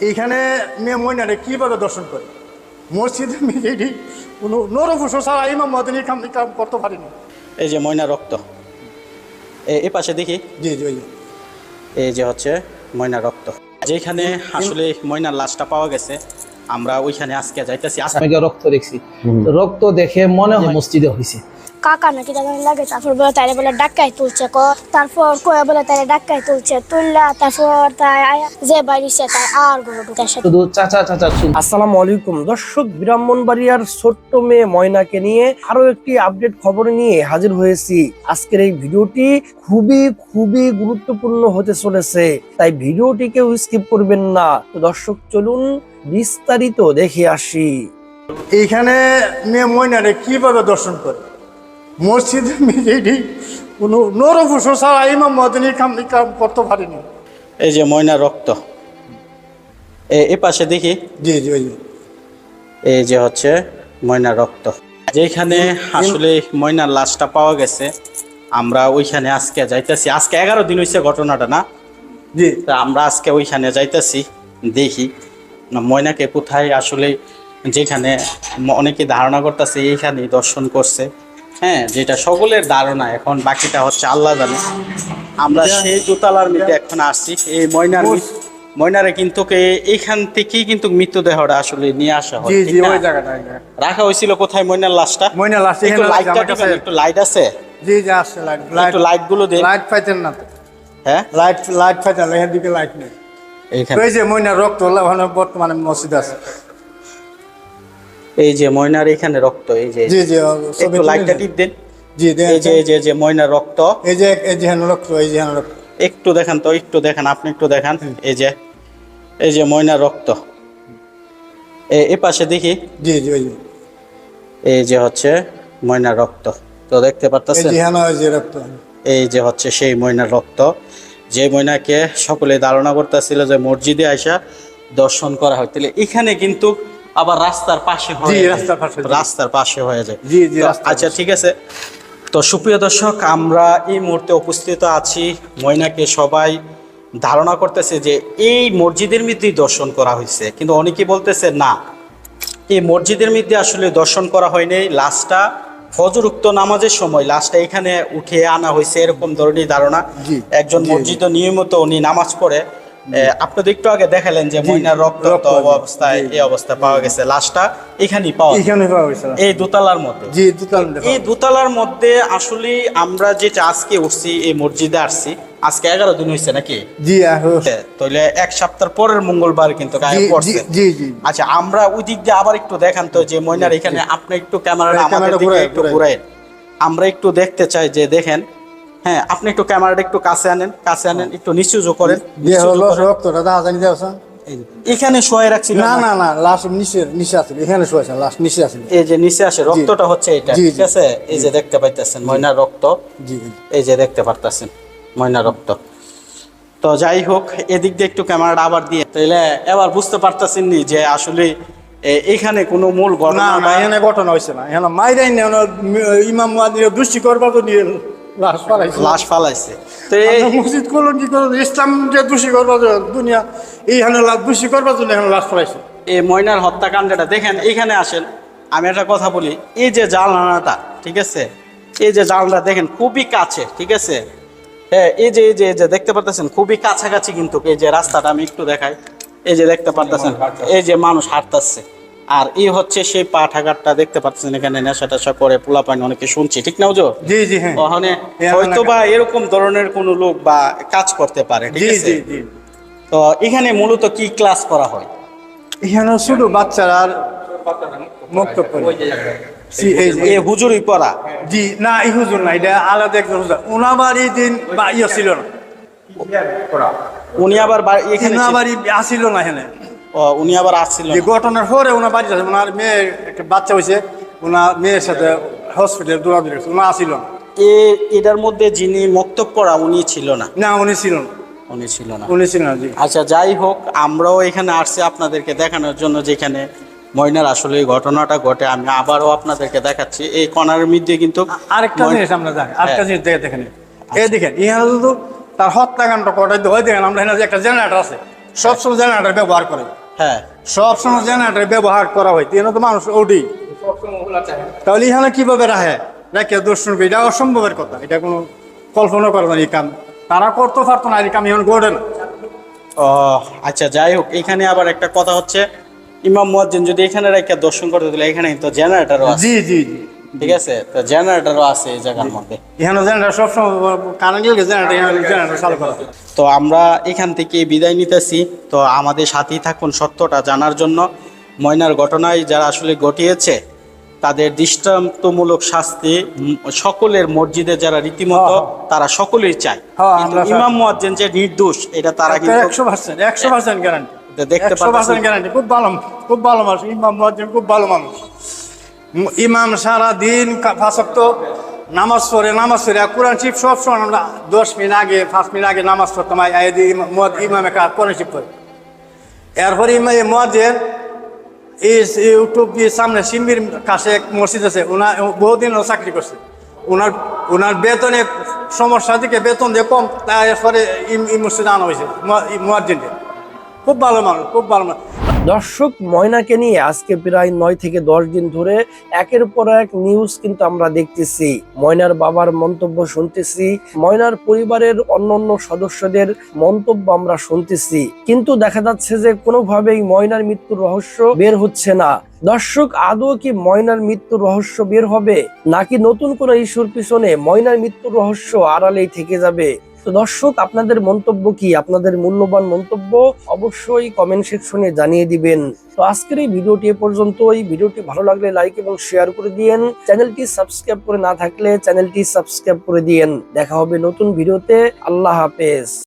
এইখানে মেয়ে ময়নারে কীভাবে দর্শন করে? মসজিদে মেয়েটি কোনো নরভূষ ছাড়া ইমাম মদিনী কাম কাম করতে পারিনি এই যে ময়না রক্ত। এ- এই পাশে দেখি? জি জি এই যে হচ্ছে ময়না রক্ত। যেখানে আসলে ময়নার লাশটা পাওয়া গেছে আমরা ওইখানে আজকে যাইতেছি। আজকে রক্ত দেখছি। রক্ত দেখে মনে হয় মসজিদে হয়েছে কাকা নাকি তাদের লাগে তারপর বলে তাই বলে ডাক্কাই তুলছে ক তারপর কয়ে বলে তাই ডাক্কাই তুলছে তুললা তারপর তাই যে বাড়িছে তাই আর গরু ঢুকে সাথে শুধু চাচা চাচা শুন। আসসালামু আলাইকুম। দর্শক ব্রাহ্মণবাড়িয়ার ছোট্ট মেয়ে ময়নাকে নিয়ে আরও একটি আপডেট খবর নিয়ে হাজির হয়েছি। আজকের এই ভিডিওটি খুবই খুবই গুরুত্বপূর্ণ হতে চলেছে। তাই ভিডিওটিকেও স্কিপ করবেন না। তো দর্শক চলুন বিস্তারিত দেখে আসি। এইখানে মেয়ে ময়নারে কীভাবে দর্শন করে? মসজিদে মেয়েটি কোনো নরভূষ ছাড়া ইমাম মদিনী কাম কাম করতে পারিনি। এই যে ময়না রক্ত। এ- পাশে দেখি। জি জি। এই যে হচ্ছে ময়না রক্ত। যেখানে আসলে ময়নার লাশটা পাওয়া গেছে আমরা ওইখানে আজকে যাইতেছি। আজকে এগারো দিন হয়েছে ঘটনাটা না? জি। তা আমরা আজকে ওইখানে যাইতেছি দেখি। ময়নাকে কোথায় আসলে যেখানে অনেকে ধারণা করতেছে এইখানে দর্শন করছে। হ্যাঁ যেটা সকলের ধারণা এখন বাকিটা হচ্ছে আল্লাহ জানে। আমরা সেই দোতলার মধ্যে এখন আসছি। এই ময়নার ময়নারে কিন্তু এইখান থেকেই কিন্তু মৃতদেহটা আসলে নিয়ে আসা হয়। রাখা হয়েছিল কোথায় ময়নার লাশটা? ময়না লাস্ট একটু দিবেন, একটু লাইট আছে? জি জি আসছে লাইট লাইট একটু লাইটগুলো দেন। লাইট পাইতেন না হ্যাঁ? লাইট লাইট পাইতেন এখান দিকে লাইট নেই। এইখানে। ওই যে ময়না রক্ত বর্তমানে মসজিদ আছে। এই যে ময়নার এখানে রক্ত এই যে জি জি একটু লাইটটা টিপ দেন। জি দেন এই যে এই যে যে ময়নার রক্ত। এই যে এই যে হেন রক্ত এই যে হেন রক্ত। একটু দেখান তো একটু দেখান আপনি একটু দেখান। এই যে এই যে ময়নার রক্ত। এ এ পাশে দেখি। জি জি ওই এই যে হচ্ছে ময়নার রক্ত। তো দেখতে এই পারতেছেন যে হেন ওই যে রক্ত। এই যে হচ্ছে সেই ময়নার রক্ত। যে ময়নাকে সকলে ধারণা করতেছিল যে মসজিদে আইসা দর্শন করা হয়। তাহলে এখানে কিন্তু আবার রাস্তার পাশে হয়ে রাস্তার পাশে, রাস্তার পাশে হয়ে যায়। জি, জি, আচ্ছা ঠিক আছে। তো সুপ্রিয় দর্শক আমরা এই মুহূর্তে উপস্থিত আছি ময়নাকে সবাই ধারণা করতেছে যে এই মসজিদের মধ্যেই দর্শন করা হয়েছে। কিন্তু অনেকে বলতেছে না। এই মসজিদের মধ্যে আসলে দর্শন করা হয়নি লাশটা ফজর উক্ত নামাজের সময় লাশটা এখানে উঠে আনা হয়েছে এরকম ধরনের ধারণা। একজন। মসজিদ নিয়মিত উনি নামাজ পড়ে। আপনি তো একটু আগে দেখালেন যে ময়নার রক্ত অবস্থায় এই অবস্থায় পাওয়া গেছে। লাশটা এখানেই পাওয়া এখানে পাওয়া গেছে। এই দোতলার মধ্যে। জি দুতাল এই দোতলার মধ্যে আসলে আমরা যেটা আজকে উঠছি এই মসজিদে আসছি আজকে এগারো দিন হয়েছে নাকি? জি তাহলে এক সপ্তাহ পরের মঙ্গলবার কিন্তু জি জি আচ্ছা আমরা ওই দিক দিয়ে আবার একটু দেখান তো যে ময়নার এখানে আপনি একটু ক্যামেরাটা এই আমাদের দিকে একটু ঘুরাই। ঘুরাই আমরা একটু দেখতে চাই যে দেখেন হ্যাঁ আপনি একটু ক্যামেরাটা একটু কাছে আনেন কাছে আনেন একটু নিচুজো করেন। রক্তটা দেখা জানি দেওয়া এখানে শোয়ে রাখছিল না না না লাস্ট নিচে নিচে আছে এখানে শুয়েছে লাস্ট নিচে আছে। এই যে নিচে আসে রক্তটা হচ্ছে এটা ঠিক আছে? এই যে দেখতে পাইতেছেন ময়নার রক্ত। জি এই যে দেখতে পারতেছেন ময়না রক্ত। তো যাই হোক এদিক দিয়ে একটু ক্যামেরাটা আবার দিয়ে। তাইলে এবার বুঝতে পারতেছেন নি যে আসলে এখানে কোনো মূল ঘটনা না এখানে ঘটনা হয়েছে না। এখানে মাইরাই ইমাম দুষ্টি করবার তো নিয়ে লাশ ফালাইছে। তো এই মসজিদ করল কি করল ইসলাম যে দোষী করবার দুনিয়া এইখানে দোষী করবার জন্য এখানে লাশ পালাইছে এই ময়নার হত্যাকাণ্ডটা দেখেন এখানে আসেন। আমি একটা কথা বলি এই যে জালনাটা ঠিক আছে? এই যে জালনা দেখেন খুবই কাছে ঠিক আছে? হ্যাঁ এই যে এই যে এই যে দেখতে পারতেছেন খুবই কাছাকাছি কিন্তু এই যে রাস্তাটা আমি একটু দেখাই। এই যে দেখতে পারতেছেন এই যে মানুষ হাঁটতেছে। আর এই হচ্ছে সেই পাঠাঘাটটা দেখতে পাচ্ছেন এখানে নেশা টেশা করে পোলা পানি অনেকে শুনছি ঠিক না ওজো জি জি হ্যাঁ। ওখানে হয়তো বা এরকম ধরনের কোনো লোক বা কাজ করতে পারে ঠিক জি আছে? জি জি। তো এখানে মূলত কি ক্লাস করা হয়? এখানে শুধু বাচ্চারা আর মুক্ত এ হুজুরি পড়া? জি না এই হুজুর না এটা আলাদা একজন হুজুর। ওনাবার এই দিন বা ইয়ে ছিল না। উনি আবার এখানে আসিল না এখানে। উনি আবার আসছিল যে ঘটনার পরে ওনার বাড়িতে আছে ওনার মেয়ে একটা বাচ্চা হয়েছে ওনার মেয়ের সাথে হসপিটালে দৌড়াদৌড়ি করছে ওনা আসিল না। এ এটার মধ্যে যিনি মক্তব পড়া উনি ছিল না? না উনি ছিল না। উনি ছিল না। উনি ছিল না জি। আচ্ছা যাই হোক আমরাও এখানে আসছি আপনাদেরকে দেখানোর জন্য যেখানে ময়নার আসলে এই ঘটনাটা ঘটে আমি আবারও আপনাদেরকে দেখাচ্ছি। এই কণার মধ্যে কিন্তু আরেকটা জিনিস আমরা দেখ আরেকটা হ্যাঁ। জিনিস দেখে দেখেন এই দেখেন শুধু তার হত্যাকাণ্ড কটাই হয় দেখেন আমরা এখানে যে একটা জেনারেটর আছে সবসময় জেনারেটর ব্যবহার করে। হ্যাঁ। সবসময় জেনারেটর ব্যবহার করা হয় তেন তো মানুষ ওডি তাহলে এখানে কীভাবে রাখে? রেখে দর্শন? এটা অসম্ভবের কথা এটা কোনো কল্পনা করবে না এই কাম। তারা করতে পারতো না এই কাম এখন গড়ে না। ও আচ্ছা যাই হোক এখানে আবার একটা কথা হচ্ছে ইমাম মুয়াজ্জিন যদি এখানে রেখে দর্শন করতে দিলে এখানে তো জেনারেটরও আছে। জি জি জি। ঠিক আছে? তো জেনারেটরও আছে এই জায়গার মধ্যে। এখানে জেনারেটর সবসময় কানে গেলে জেনারেটর এখানে জেনারেটর চালু করা তো আমরা এখান থেকে বিদায় নিতেছি। তো আমাদের সাথেই থাকুন সত্যটা জানার জন্য। ময়নার ঘটনায় যারা আসলে ঘটিয়েছে তাদের দৃষ্টান্তমূলক শাস্তি সকলের মসজিদে যারা রীতিমতো তারা সকলেই চায়। হ্যাঁ, ইমাম মুয়াজ্জিন যে নির্দোষ এটা তারা কিন্তু একশো পার্সেন্ট একশো পার্সেন্ট গ্যারান্টি দেখতে পাচ্ছেন গ্যারান্টি খুব ভালো খুব ভালো মানুষ ইমাম মুয়াজ্জিন খুব ভালো মানুষ। ইমাম সারা দিন ফাঁসক্ত নামাজ পড়ে নামাজ পড়ে। কোরআন শিব সব সময় আমরা দশ মিনিট আগে, পাঁচ মিনিট আগে নামাজ পড়তাম। দিয়ে ইমাম কাজ কোরআন শিব পড়ে। এরপরে ইমাম এই ইউটিউব সামনে সিম্বির কাছে এক মসজিদ আছে ওনার বহুদিন ও চাকরি করছে। ওনার ওনার বেতনে সমস্যা থেকে বেতন দিয়ে কম, তারপরে এই মসজিদে আনা হয়েছে মুয়াজ্জিনকে খুব ভালো মানুষ, খুব ভালো মানুষ। দর্শক ময়নাকে নিয়ে আজকে প্রায় নয় থেকে দশ দিন ধরে একের পর এক নিউজ কিন্তু আমরা দেখতেছি। ময়নার বাবার মন্তব্য শুনতেছি, ময়নার পরিবারের অন্যান্য সদস্যদের মন্তব্য আমরা শুনতেছি। কিন্তু দেখা যাচ্ছে যে কোনোভাবেই ময়নার মৃত্যুর রহস্য বের হচ্ছে না। দর্শক, আদৌ কি ময়নার মৃত্যুর রহস্য বের হবে? নাকি নতুন কোনো ইস্যুর পিছনে ময়নার মৃত্যুর রহস্য আড়ালেই থেকে যাবে? তো দর্শক, আপনাদের মন্তব্য কি? আপনাদের মূল্যবান মন্তব্য অবশ্যই কমেন্ট সেকশনে জানিয়ে দিবেন। তো আজকের এই ভিডিওটি এ পর্যন্ত এই ভিডিওটি ভালো লাগলে লাইক এবং শেয়ার করে দিয়েন। চ্যানেলটি সাবস্ক্রাইব করে না থাকলে চ্যানেলটি সাবস্ক্রাইব করে দিয়েন। দেখা হবে নতুন ভিডিওতে। আল্লাহ হাফেজ।